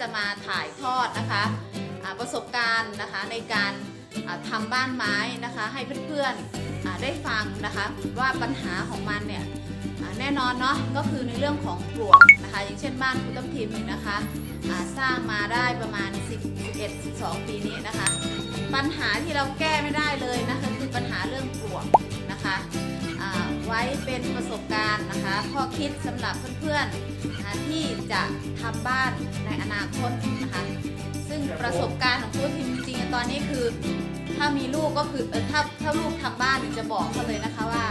จะมาถ่ายทอดนะคะประสบการณ์นะคะในการอ่าทำบ้านไม้นะคะให้เพื่อนๆได้ฟังนะคะว่าปัญหาของมันเนี่ยแน่นอนเนาะก็คือในเรื่องของปลวกนะคะ อย่างเช่นบ้านคุณต้มทิมนี่นะคะสร้างมาได้ประมาณ 10 11 12 ปีนี้นะคะ ปัญหาที่เราแก้ไม่ได้เลยนะคะคือปัญหาเรื่องปลวกนะคะไว้เป็นประสบการณ์นะคะข้อคิดสำหรับเพื่อนๆที่จะทำบ้าน นาคตนะคะ ซึ่งประสบการณ์ของผู้ทีมจริงๆตอนนี้คือ ถ้ามีลูกก็คือเออถ้าถ้าลูกทำบ้านเนี่ยจะบอกเขาเลยนะคะว่า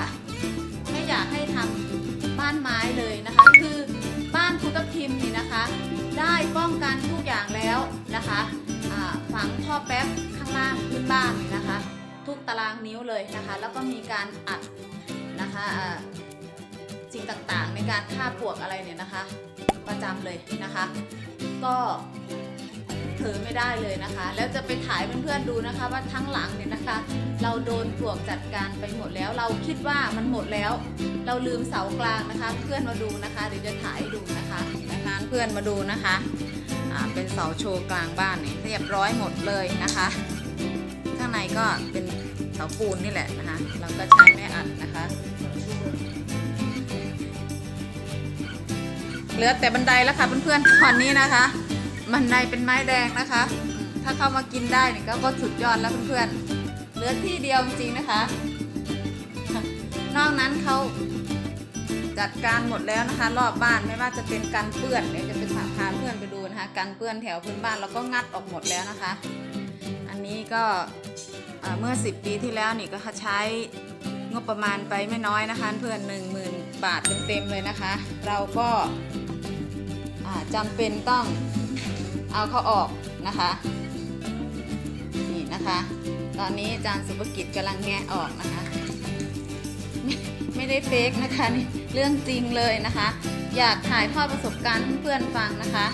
ไม่อยากให้ทำบ้านไม้เลยนะคะ คือบ้านคุณกับทีมนี่นะคะ ได้ป้องกันทุกอย่างแล้วนะคะฝังท่อแป๊บข้างล่างพื้นบ้านนะคะ ทุกตารางนิ้วเลยนะคะ แล้วก็มีการอัดนะคะสิ่งต่างๆในการฆ่าปลวกอะไรเนี่ยนะคะ ประจำเลยนะคะ ก็เผลอไม่ได้เลยนะคะ แล้วจะไปถ่ายเพื่อนๆดูนะคะ ว่าทั้งหลังเนี่ยนะคะ เราโดนปลวกจัดการไปหมดแล้ว เราคิดว่ามันหมดแล้ว เราลืมเสากลางนะคะ เพื่อนมาดูนะคะเดี๋ยวจะถ่ายให้ดูนะคะนี่นะคะเพื่อนมาดูนะคะอ่าเป็นเสาโชว์กลางบ้านนี่เรียบร้อยหมดเลยนะคะ ข้างในก็เป็นเสาปูนนี่แหละนะคะ เราก็ใช้แม่อัดนะคะ เหลือแต่บันไดแล้วค่ะเพื่อนๆตอนนี้นะคะ บันไดเป็นไม้แดงนะคะ ถ้าเข้ามากินได้เนี่ยก็ก็สุดยอดแล้วเพื่อนๆ เหลือที่เดียวจริงๆนะคะ นอกนั้นเขาจัดการหมดแล้วนะคะ รอบบ้านไม่ว่าจะเป็นกันเปื้อนเดี๋ยวจะไปพาพาเพื่อนไปดูนะคะกันเปื้อนแถวพื้นบ้านเราก็งัดออกหมดแล้วนะคะ อันนี้ก็เมื่อ 10 ปีที่แล้วนี่ก็ใช้งบประมาณไปไม่น้อยนะคะ เพื่อน 1 0,000 บาทเต็มๆเลยนะคะ เราก็ จำเป็นต้องเอาเขาออกนะคะ นี่นะคะ ตอนนี้อาจารย์สุภกิจกำลังแงะออกนะคะไม่ไม่ได้เฟกนะคะนี่เรื่องจริงเลยนะคะ อยากถ่ายทอดประสบการณ์ให้เพื่อนฟังนะคะ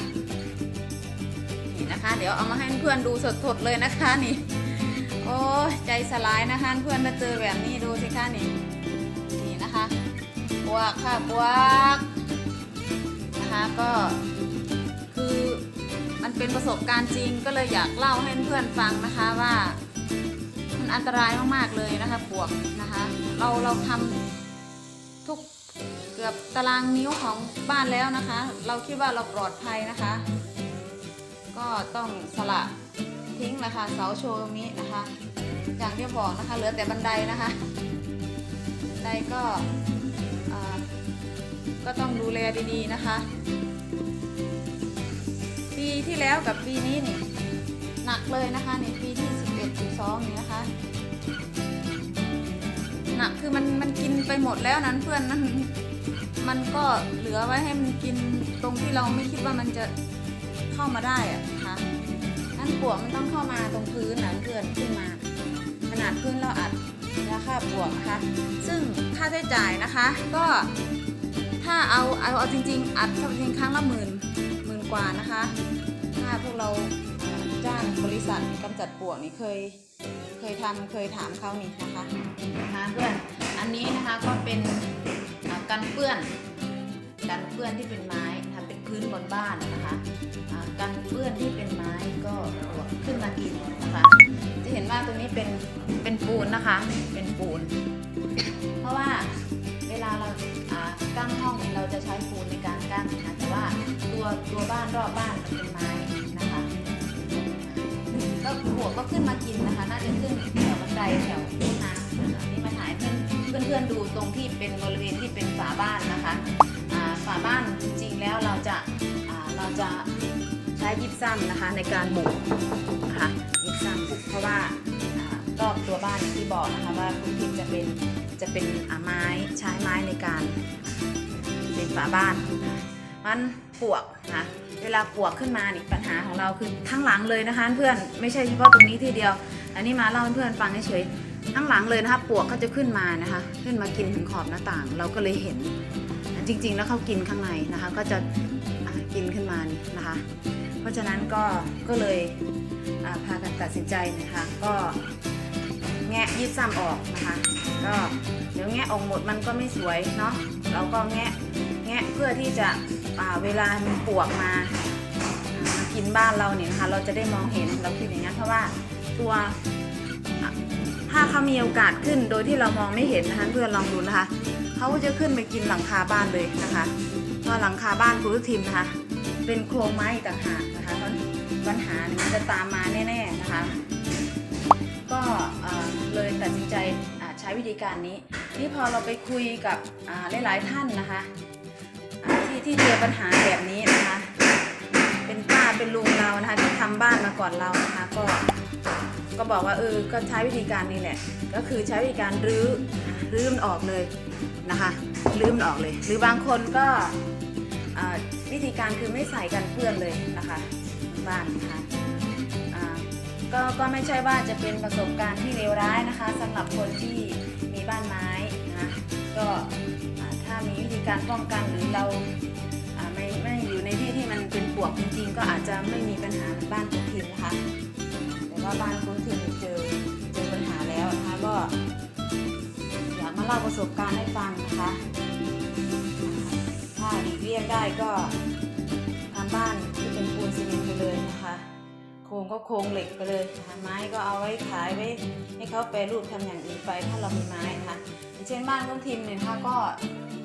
นี่นะคะ เดี๋ยวเอามาให้เพื่อนดูสดๆเลยนะคะนี่ โอ้ใจสลายนะคะเพื่อนมาเจอแบบนี้ดูสิคะนี่ นี่นะคะบวกค่ะบวก นะคะก็คือมันเป็นประสบการณ์จริงก็เลยอยากเล่าให้เพื่อนฟังนะคะว่า มันอันตรายมากๆเลยนะคะปวกนะคะ เราเราทำทุกเกือบตารางนิ้วของบ้านแล้วนะคะ เราคิดว่าเราปลอดภัยนะคะ ก็ต้องสละทิ้งนะคะเสาโชว์ตรงนี้นะคะ อย่างที่บอกนะคะ เหลือแต่บันไดนะคะบันไดก็ ก็ต้องดูแลดีๆนะคะ ปีที่แล้วกับปีนี้นี่หนักเลยนะคะในปีที่ 11 12นี่นะคะหนักคือมันมันกินไปหมดแล้วนั้นเพื่อนนั้นมันก็เหลือไว้ให้มันกินตรงที่เราไม่คิดว่ามันจะเข้ามาได้อะนะคะนั้นปวกมันต้องเข้ามาตรงพื้นนะเพื่อนขึ้นมา ขนาดพื้นเราอัดราคาปวกนะคะ ซึ่งค่าใช้จ่ายนะคะ ก็ ถ้าเอาเอาเอาจริง ๆ อัดเข้าจริงครั้งละหมื่นหมื่นกว่านะคะ ถ้าพวกเราเจ้างบริษัทกำจัดปลวกนี่เคยเคยทำเคยถามเขานี่นะคะนะคะเพื่อนอันนี้นะคะก็เป็นอ่ากันเปื้อนกันเปื้อนที่เป็นไม้ทำเป็นพื้นบนบ้านนะคะอ่ากันเปื้อนที่เป็นไม้ก็ปวกขึ้นมากินนะคะจะเห็นว่าตรงนี้เป็นเป็นปูนนะคะ เป็นปูน เพราะว่าเวลาเรา กั้งห้องเนี่ยเราจะใช้ปูนในการกั้งนะคะแต่ว่าตัวตัวบ้านรอบบ้านเป็นไม้นะคะก็หัวก็ขึ้นมากินนะคะ น่าจะขึ้นแถวบันไดแถวห้องน้ำนะคะนี่มาถ่ายเพื่อนเพื่อนๆดูตรงที่เป็นบริเวณที่เป็นฝาบ้านนะคะฝาบ้านจริงๆแล้วเราจะเราจะใช้ยิบซ้ำนะคะในการบุกนะคะยิบซ้ำบุกเพราะว่ารอบตัวบ้านอย่างที่บอกนะคะว่าคุณพิมจะเป็นจะเป็นอ่าไม้ใช้ไม้ในการ ฝาบ้าน มันปวกนะเวลาปวกขึ้นมานี่ปัญหาของเราคือทั้งหลังเลยนะคะ เพื่อนไม่ใช่เฉพาะตรงนี้ทีเดียว อันนี้มาเล่าให้เพื่อนฟังเฉยๆทั้งหลังเลยนะคะปวกเขาจะขึ้นมานะคะ ขึ้นมากินถึงขอบหน้าต่าง เราก็เลยเห็น จริง ๆ แล้วเขากินข้างในนะคะ ก็จะกินขึ้นมานี่นะคะ เพราะฉะนั้นก็ก็เลยพากันตัดสินใจนะคะ ก็แงะยืดซ้ำออกนะคะ ก็เดี๋ยวแงะออกหมดมันก็ไม่สวยเนาะเราก็แงะ แงะเพื่อที่จะเวลามันปวกมามากินบ้านเราเนี่ยนะคะเราจะได้มองเห็นเราคิดอย่างนั้นเพราะว่าตัวถ้าเขามีโอกาสขึ้นโดยที่เรามองไม่เห็นนะคะเพื่อนลองดูนะคะเขาก็จะขึ้นไปกินหลังคาบ้านเลยนะคะเพราะหลังคาบ้านคุณทิมนะคะ เป็นโครงไม้ต่างหากนะคะปัญหาเนี่ยมันจะตามมาแน่ๆนะคะ ก็เลยตัดสินใจใช้วิธีการนี้ นี่พอเราไปคุยกับหลายๆท่านนะคะ ที่ที่เจอปัญหาแบบนี้นะคะ เป็นป้าเป็นลุงเรานะคะ ที่ทำบ้านมาก่อนเรานะคะ ก็ ก็บอกว่าเออก็ใช้วิธีการนี้แหละ ก็คือใช้วิธีการรื้อรื้อมันออกเลยนะคะรื้อมันออกเลย หรือบางคนก็วิธีการคือไม่ใส่กันเปื้อนเลยนะคะบ้านนะคะก็ก็ไม่ใช่ว่าจะเป็นประสบการณ์ที่เลวร้ายนะคะสำหรับคนที่มีบ้านไม้นะก็ มีวิธีการป้องกันหรือเราไม่ไม่อยู่ในที่ที่มันเป็นปวกจริงๆ ก็อาจจะไม่มีปัญหาบ้านคุณทิมนะคะแต่ว่าบ้านคุณทิมเจอเจอปัญหาแล้วนะคะก็อยากมาเล่าประสบการณ์ให้ฟังนะคะถ้าหลีกเลี่ยงได้ก็ทำบ้านที่เป็นปูนซีเมนต์ ก็โครงเหล็กไปเลยนะคะไม้ก็เอาไว้ขายไว้ให้เขาแปรรูปทำอย่างอื่นไปถ้าเรามีไม้นะคะเช่นบ้านของทีมเนี่ยนะคะก็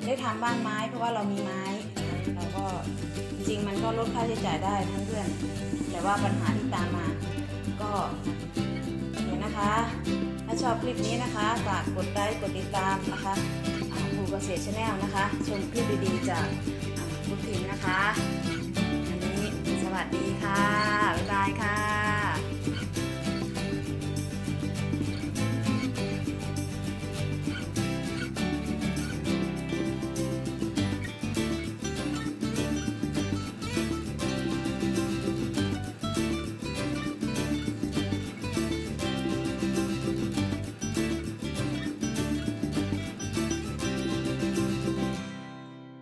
ได้ทำบ้านไม้เพราะว่าเรามีไม้เราก็จริงมันก็ลดค่าใช้จ่ายได้ทั้งเพื่อน แต่ว่าปัญหาที่ตามมาก็เห็นนะคะ ถ้าชอบคลิปนี้นะคะฝากกดไลค์กดติดตามนะคะภูเกษตรชาแนลนะคะ ชมคลิปดีๆจากอ่าคุณทีมนะคะ อันนี้สวัสดีค่ะ